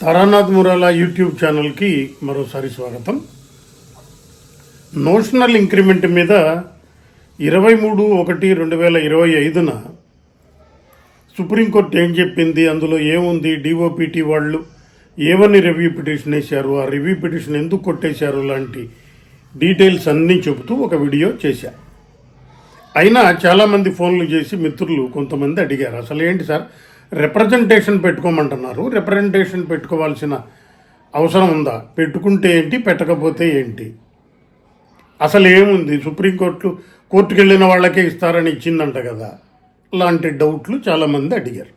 Taranath మురాలా YouTube ఛానల్కి మరోసారి స్వాగతం. నోషనల్ ఇంక్రిమెంట్ మీద ఇరవై మూడు ఒకటి రెండు వేల ఇరవై ఐదున సుప్రీంకోర్టు ఏం చెప్పింది? అందులో ఏముంది? డిఓపిటి వాళ్ళు ఏమని రివ్యూ పిటిషన్ వేశారు? ఆ రివ్యూ పిటిషన్ ఎందుకు కొట్టేశారు? లాంటి డీటెయిల్స్ అన్నీ చెబుతూ ఒక వీడియో చేశా. అయినా చాలామంది ఫోన్లు చేసి మిత్రులు కొంతమంది అడిగారు. అసలు ఏంటి సార్? రిప్రజెంటేషన్ పెట్టుకోమంటున్నారు. రిప్రజెంటేషన్ పెట్టుకోవాల్సిన అవసరం ఉందా? పెట్టుకుంటే ఏంటి? పెట్టకపోతే ఏంటి? అసలు ఏముంది? సుప్రీంకోర్టు కోర్టుకు వెళ్ళిన వాళ్ళకే ఇస్తారని ఇచ్చిందంట కదా. లాంటి డౌట్లు చాలామంది అడిగారు.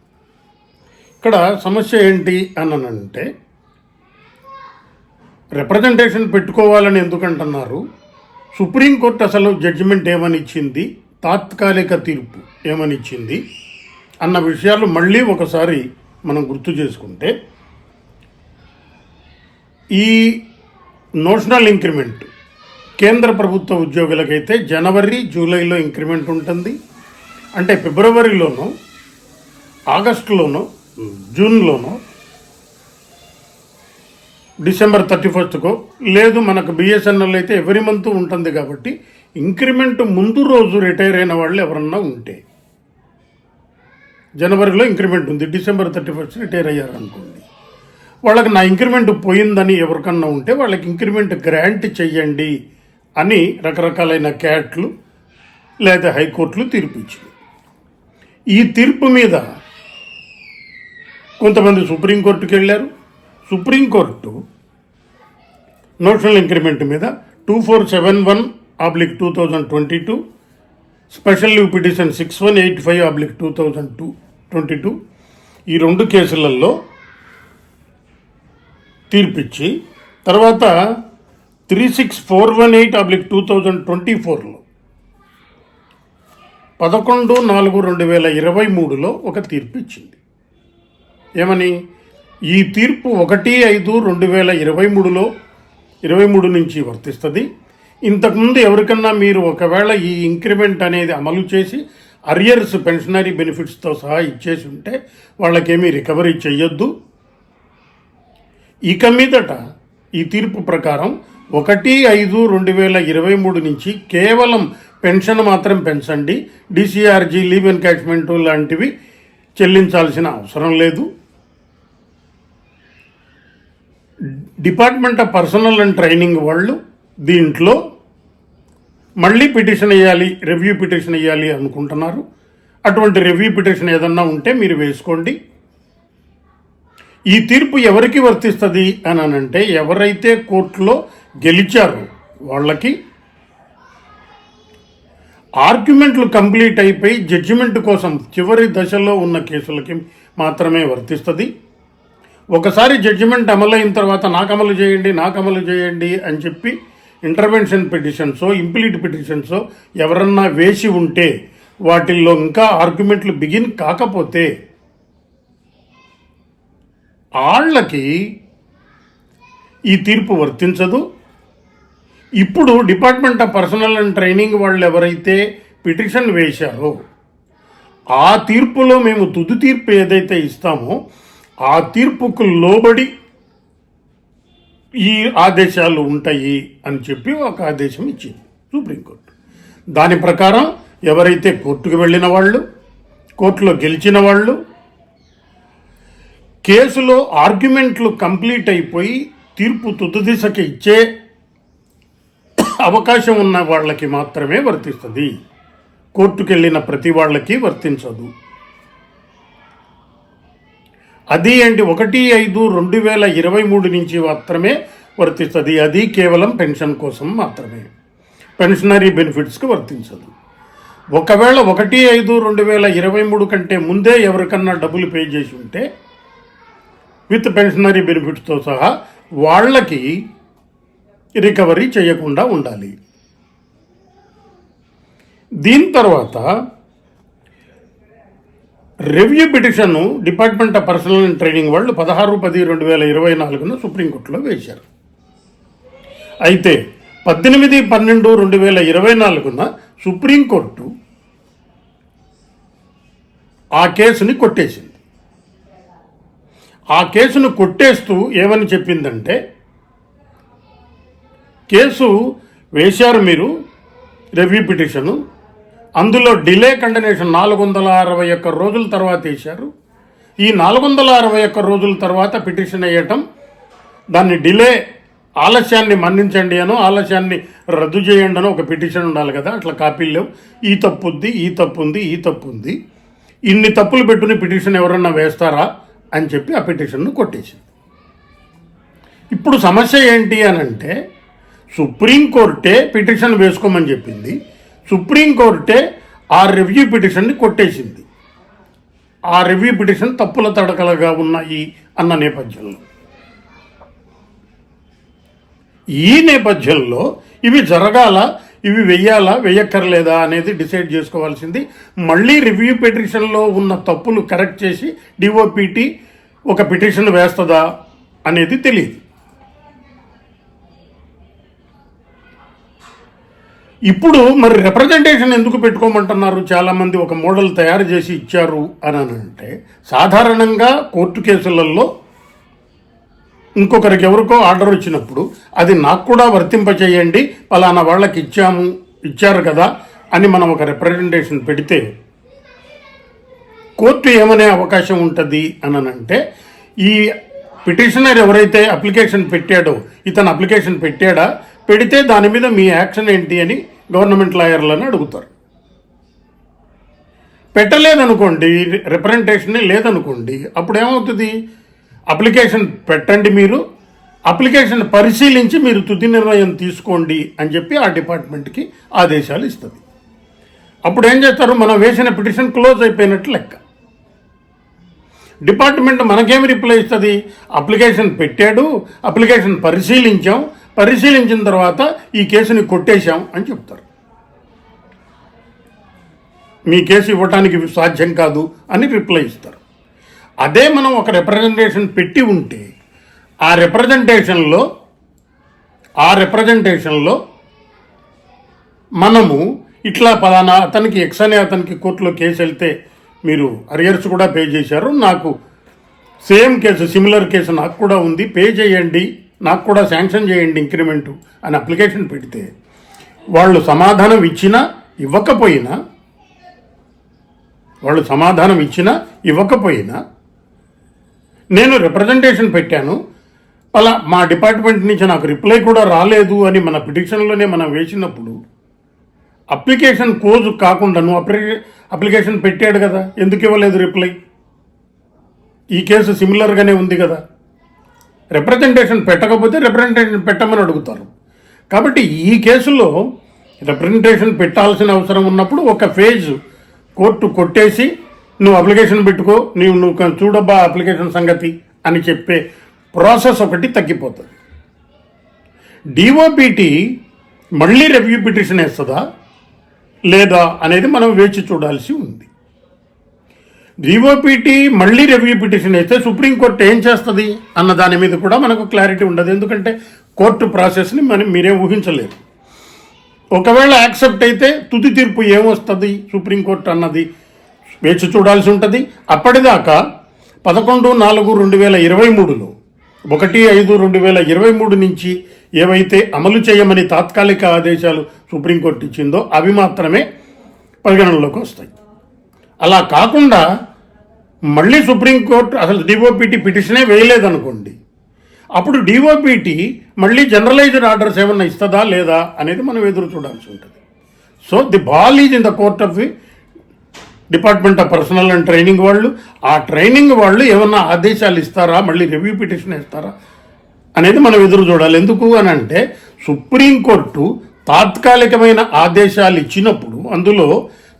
ఇక్కడ సమస్య ఏంటి అని అంటే రిప్రజెంటేషన్ పెట్టుకోవాలని ఎందుకంటున్నారు? సుప్రీంకోర్టు అసలు జడ్జిమెంట్ ఏమని ఇచ్చింది తాత్కాలిక తీర్పు ఏమని ఇచ్చింది అన్న విషయాలు మళ్ళీ ఒకసారి మనం గుర్తు చేసుకుంటే ఈ నోషనల్ ఇంక్రిమెంట్ కేంద్ర ప్రభుత్వ ఉద్యోగులకైతే జనవరి జూలైలో ఇంక్రిమెంట్ ఉంటుంది. అంటే ఫిబ్రవరిలోనో ఆగస్టులోనో జూన్లోనో డిసెంబర్ థర్టీ ఫస్ట్కో లేదు మనకు బిఎస్ఎన్ఎల్ అయితే ఎవరి మంత్ ఉంటుంది కాబట్టి ఇంక్రిమెంట్ ముందు రోజు రిటైర్ అయిన వాళ్ళు ఎవరన్నా ఉంటే. జనవరిలో ఇంక్రిమెంట్ ఉంది. డిసెంబర్ థర్టీ ఫస్ట్ రిటైర్ అయ్యారు అనుకోండి. వాళ్ళకి నా ఇంక్రిమెంట్ పోయిందని ఎవరికన్నా ఉంటే వాళ్ళకి ఇంక్రిమెంట్ గ్రాంట్ చెయ్యండి అని రకరకాలైన క్యాట్లు లేదా హైకోర్టులు తీర్పు ఇచ్చింది ఈ తీర్పు మీద కొంతమంది సుప్రీంకోర్టుకి వెళ్ళారు. సుప్రీంకోర్టు నోషనల్ ఇంక్రిమెంట్ మీద two four seven one oblique two thousand twenty two special leave petition six one eight five oblique two thousand two twenty two. ఈ రెండు కేసులలో తీర్పిచ్చి తర్వాత three six four one eight oblique two thousand twenty ఫోర్లో పదకొండు నాలుగు రెండు వేల ఇరవై మూడులో ఒక తీర్పు ఇచ్చింది ఏమని? ఈ తీర్పు ఒకటి ఐదు రెండు వేల ఇరవై మూడులో ఇరవై మూడు నుంచి వర్తిస్తుంది. ఇంతకుముందు ఎవరికన్నా మీరు ఒకవేళ ఈ ఇంక్రిమెంట్ అనేది అమలు చేసి అరియర్స్ పెన్షనరీ బెనిఫిట్స్తో సహా ఇచ్చేసి ఉంటే వాళ్ళకేమీ రికవరీ చెయ్యొద్దు. ఇక మీదట ఈ తీర్పు ప్రకారం ఒకటి ఐదు రెండు వేల ఇరవై మూడు నుంచి కేవలం పెన్షన్ మాత్రం పెంచండి. డిసిఆర్జీ లీవ్ ఎన్కాష్మెంట్ లాంటివి చెల్లించాల్సిన అవసరం లేదు. Department of personnel and training వాళ్ళు దీంట్లో మళ్ళీ పిటిషన్ వేయాలి రివ్యూ పిటిషన్ వేయాలి అనుకుంటున్నారు. అటువంటి రివ్యూ పిటిషన్ ఏదన్నా ఉంటే మీరు వేసుకోండి. ఈ తీర్పు ఎవరికి వర్తిస్తుంది అని అంటే ఎవరైతే కోర్టులో గెలిచారో వాళ్ళకి ఆర్గ్యుమెంట్లు కంప్లీట్ అయిపోయి జడ్జిమెంట్ కోసం చివరి దశలో ఉన్న కేసులకి మాత్రమే వర్తిస్తుంది. ఒకసారి జడ్జిమెంట్ అమలైన తర్వాత నాకు అమలు చేయండి నాకు అమలు చేయండి అని చెప్పి ఇంటర్వెన్షన్ పిటిషన్సో ఇంప్లీట్ పిటిషన్సో ఎవరన్నా వేసి ఉంటే వాటిల్లో ఇంకా ఆర్గ్యుమెంట్లు బిగిన్ కాకపోతే వాళ్ళకి ఈ తీర్పు వర్తించదు. ఇప్పుడు department of personnel and training వాళ్ళు ఎవరైతే పిటిషన్ వేశారో ఆ తీర్పులో మేము తుది తీర్పు ఏదైతే ఇస్తామో ఆ తీర్పుకు లోబడి ఈ ఆదేశాలు ఉంటాయి అని చెప్పి ఒక ఆదేశం ఇచ్చింది సుప్రీంకోర్టు. దాని ప్రకారం ఎవరైతే కోర్టుకు వెళ్ళిన వాళ్ళు కోర్టులో గెలిచిన వాళ్ళు కేసులో ఆర్గ్యుమెంట్లు కంప్లీట్ అయిపోయి తీర్పు తుది దిశకి ఇచ్చే అవకాశం ఉన్న వాళ్ళకి మాత్రమే వర్తిస్తుంది. కోర్టుకు వెళ్ళిన ప్రతి వాళ్ళకి వర్తించదు. అది అండి ఒకటి ఐదు రెండు వేల ఇరవై మూడు నుంచి మాత్రమే వర్తిస్తుంది. అది కేవలం పెన్షన్ కోసం మాత్రమే. పెన్షనరీ బెనిఫిట్స్కి వర్తించదు. ఒకవేళ ఒకటి ఐదు రెండు వేల ఇరవై మూడు కంటే ముందే ఎవరికన్నా డబ్బులు పే చేసి ఉంటే విత్ పెన్షనరీ బెనిఫిట్స్తో సహా వాళ్ళకి రికవరీ చేయకుండా ఉండాలి. దీని తర్వాత review petition department of personnel and training వాళ్ళు పదహారు పది రెండు వేల ఇరవై నాలుగున సుప్రీంకోర్టులో వేశారు. అయితే పద్దెనిమిది పన్నెండు రెండు వేల ఇరవై నాలుగున సుప్రీంకోర్టు ఆ కేసుని కొట్టేసింది. ఆ కేసును కొట్టేస్తూ ఏమని చెప్పిందంటే కేసు వేశారు మీరు రెవ్యూ పిటిషను అందులో డిలే కండనేషన్ నాలుగు వందల అరవై ఒక్క రోజుల తర్వాత వేశారు. ఈ నాలుగు వందల అరవై ఒక్క రోజుల తర్వాత పిటిషన్ వేయటం దాన్ని డిలే ఆలస్యాన్ని మన్నించండి అనో ఆలస్యాన్ని రద్దు చేయండి అనో ఒక పిటిషన్ ఉండాలి కదా అట్లా కాపీలు లేవు. ఈ తప్పు ఉంది ఈ తప్పు ఉంది ఈ తప్పు ఉంది. ఇన్ని తప్పులు పెట్టుకుని పిటిషన్ ఎవరన్నా వేస్తారా అని చెప్పి ఆ పిటిషన్ను కొట్టేసింది. ఇప్పుడు సమస్య ఏంటి అని అంటే సుప్రీంకోర్టే పిటిషన్ వేసుకోమని చెప్పింది. సుప్రీంకోర్టే ఆ రివ్యూ పిటిషన్ని కొట్టేసింది. ఆ రివ్యూ పిటిషన్ తప్పుల తడకలుగా ఉన్నాయి అన్న నేపథ్యంలో. ఈ నేపథ్యంలో ఇవి జరగాల ఇవి వెయ్యాలా వెయ్యక్కర్లేదా అనేది డిసైడ్ చేసుకోవాల్సింది. మళ్ళీ రివ్యూ పిటిషన్లో ఉన్న తప్పులు కరెక్ట్ చేసి డిఓపిటి ఒక పిటిషన్ వేస్తుందా అనేది తెలియదు ఇప్పుడు మరి రిప్రజెంటేషన్ ఎందుకు పెట్టుకోమంటున్నారు? చాలామంది ఒక మోడల్ తయారు చేసి ఇచ్చారు అని అంటే సాధారణంగా కోర్టు కేసులలో ఇంకొకరికి ఎవరికో ఆర్డర్ వచ్చినప్పుడు అది నాకు కూడా వర్తింపచేయండి పలానా వాళ్ళకి ఇచ్చాము ఇచ్చారు కదా అని మనం ఒక రిప్రజెంటేషన్ పెడితే కోర్టు ఏమనే అవకాశం ఉంటుంది అని అంటే ఈ పిటిషనర్ ఎవరైతే అప్లికేషన్ పెట్టాడో ఇతను అప్లికేషన్ పెట్టాడా పెడితే దాని మీద మీ యాక్షన్ ఏంటి అని గవర్నమెంట్ లాయర్లను అడుగుతారు. పెట్టలేదనుకోండి రిప్రజెంటేషనే లేదనుకోండి అప్పుడు ఏమవుతుంది అప్లికేషన్ పెట్టండి మీరు అప్లికేషన్ పరిశీలించి మీరు తుది నిర్ణయం తీసుకోండి అని చెప్పి ఆ డిపార్ట్మెంట్కి ఆదేశాలు ఇస్తుంది. అప్పుడు ఏం చేస్తారు? మనం వేసిన పిటిషన్ క్లోజ్ అయిపోయినట్టు లెక్క. డిపార్ట్మెంట్ మనకేమి రిప్లై ఇస్తుంది? అప్లికేషన్ పెట్టాడు అప్లికేషన్ పరిశీలించాం పరిశీలించిన తర్వాత ఈ కేసుని కొట్టేశాం అని చెప్తారు. మీ కేసు ఇవ్వటానికి సాధ్యం కాదు అని రిప్లై ఇస్తారు. అదే మనం ఒక రిప్రజెంటేషన్ పెట్టి ఉంటే ఆ రిప్రజెంటేషన్లో ఆ రిప్రజెంటేషన్లో మనము ఇట్లా పలానా అతనికి ఎక్స్ అనే అతనికి కోర్టులో కేసు వెళ్తే మీరు అరియర్స్ కూడా పే చేశారు. నాకు సేమ్ కేసు సిమిలర్ కేసు నాకు కూడా ఉంది. పే చేయండి. నాకు కూడా శాంక్షన్ చేయండి ఇంక్రిమెంటు అని అప్లికేషన్ పెడితే వాళ్ళు సమాధానం ఇచ్చినా ఇవ్వకపోయినా వాళ్ళు సమాధానం ఇచ్చినా ఇవ్వకపోయినా నేను రిప్రజెంటేషన్ పెట్టాను. అలా మా డిపార్ట్మెంట్ నుంచి నాకు రిప్లై కూడా రాలేదు అని మన పిటిషన్లోనే మనం వేసినప్పుడు అప్లికేషన్ కోజ్ కాకుండా నువ్వు అప్లి అప్లికేషన్ పెట్టాడు కదా ఎందుకు ఇవ్వలేదు రిప్లై? ఈ కేసు సిమిలర్గానే ఉంది కదా. రిప్రజెంటేషన్ పెట్టకపోతే రిప్రజెంటేషన్ పెట్టమని అడుగుతారు. కాబట్టి ఈ కేసులో రిప్రజెంటేషన్ పెట్టాల్సిన అవసరం ఉన్నప్పుడు ఒక ఫేజ్ కోర్టు కొట్టేసి నువ్వు అప్లికేషన్ పెట్టుకో నీవు నువ్వు చూడబ్బా అప్లికేషన్ సంగతి అని చెప్పే ప్రాసెస్ ఒకటి తగ్గిపోతుంది. డిఓపిటి మళ్ళీ రివ్యూ పిటిషన్ వేస్తుందా? లేదా అనేది మనం వేచి చూడాల్సి ఉంది. డిఓపిటి మళ్ళీ రివ్యూ పిటిషన్ అయితే సుప్రీంకోర్టు ఏం చేస్తుంది అన్న దాని మీద కూడా మనకు క్లారిటీ ఉండదు. ఎందుకంటే కోర్టు ప్రాసెస్ని మనం మీరే ఊహించలేరు. ఒకవేళ యాక్సెప్ట్ అయితే తుది తీర్పు ఏమొస్తుంది? సుప్రీంకోర్టు అన్నది వేచి చూడాల్సి ఉంటుంది. అప్పటిదాకా పదకొండు నాలుగు రెండు వేల ఇరవై మూడులో ఒకటి ఐదు రెండు వేల ఇరవై మూడు నుంచి ఏవైతే అమలు చేయమని తాత్కాలిక ఆదేశాలు సుప్రీంకోర్టు ఇచ్చిందో అవి మాత్రమే పరిగణనలోకి వస్తాయి. అలా కాకుండా మళ్ళీ సుప్రీంకోర్టు అసలు డిఓపిటీ పిటిషనే వేయలేదనుకోండి. అప్పుడు డిఓపిటీ మళ్ళీ జనరలైజ్డ్ ఆర్డర్స్ ఏమన్నా ఇస్తుందా లేదా అనేది మనం ఎదురు చూడాల్సి ఉంటుంది. So the ball is in the court of the department of personnel and training వాళ్ళు. ఆ ట్రైనింగ్ వాళ్ళు ఏమన్నా ఆదేశాలు ఇస్తారా? మళ్ళీ రివ్యూ పిటిషన్ ఇస్తారా అనేది మనం ఎదురు చూడాలి. ఎందుకు అని అంటే సుప్రీంకోర్టు తాత్కాలికమైన ఆదేశాలు ఇచ్చినప్పుడు అందులో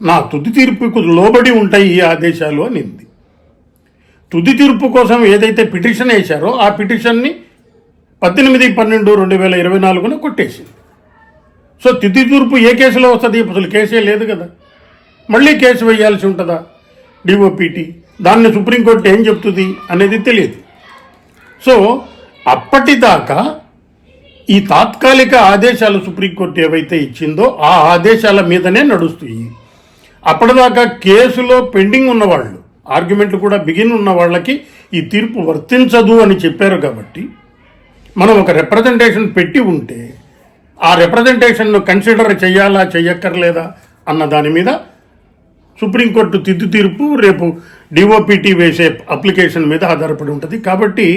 నా తుది తీర్పుకు లోబడి ఉంటాయి ఈ ఆదేశాలు అనింది తుది తీర్పు కోసం ఏదైతే పిటిషన్ వేశారో ఆ పిటిషన్ని పద్దెనిమిది పన్నెండు రెండు వేల ఇరవై నాలుగున కొట్టేసింది. సో తుది తీర్పు ఏ కేసులో వస్తుంది? అసలు కేసే లేదు కదా. మళ్ళీ కేసు వేయాల్సి ఉంటుందా? డిఓపిటి దాన్ని సుప్రీంకోర్టు ఏం చెప్తుంది అనేది తెలియదు. సో అప్పటిదాకా ఈ తాత్కాలిక ఆదేశాలు సుప్రీంకోర్టు ఏవైతే ఇచ్చిందో ఆ ఆదేశాల మీదనే నడుస్తాయి అప్పటిదాకా కేసులో పెండింగ్ ఉన్నవాళ్ళు ఆర్గ్యుమెంట్లు కూడా బిగిన్ ఉన్న వాళ్ళకి ఈ తీర్పు వర్తించదు అని చెప్పారు కాబట్టి మనం ఒక రిప్రజెంటేషన్ పెట్టి ఉంటే ఆ రిప్రజెంటేషన్ను కన్సిడర్ చేయాలా చెయ్యక్కర్లేదా అన్న దాని మీద సుప్రీంకోర్టు తిద్దు తీర్పు రేపు డిఓపిటీ వేసే అప్లికేషన్ మీద ఆధారపడి ఉంటుంది. కాబట్టి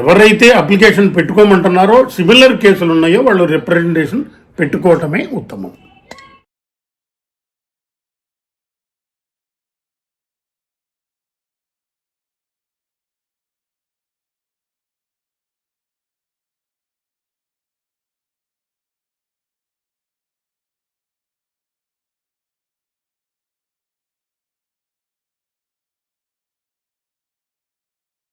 ఎవరైతే అప్లికేషన్ పెట్టుకోమంటున్నారో సిమిలర్ కేసులు ఉన్నాయో వాళ్ళు రిప్రజెంటేషన్ పెట్టుకోవటమే ఉత్తమం.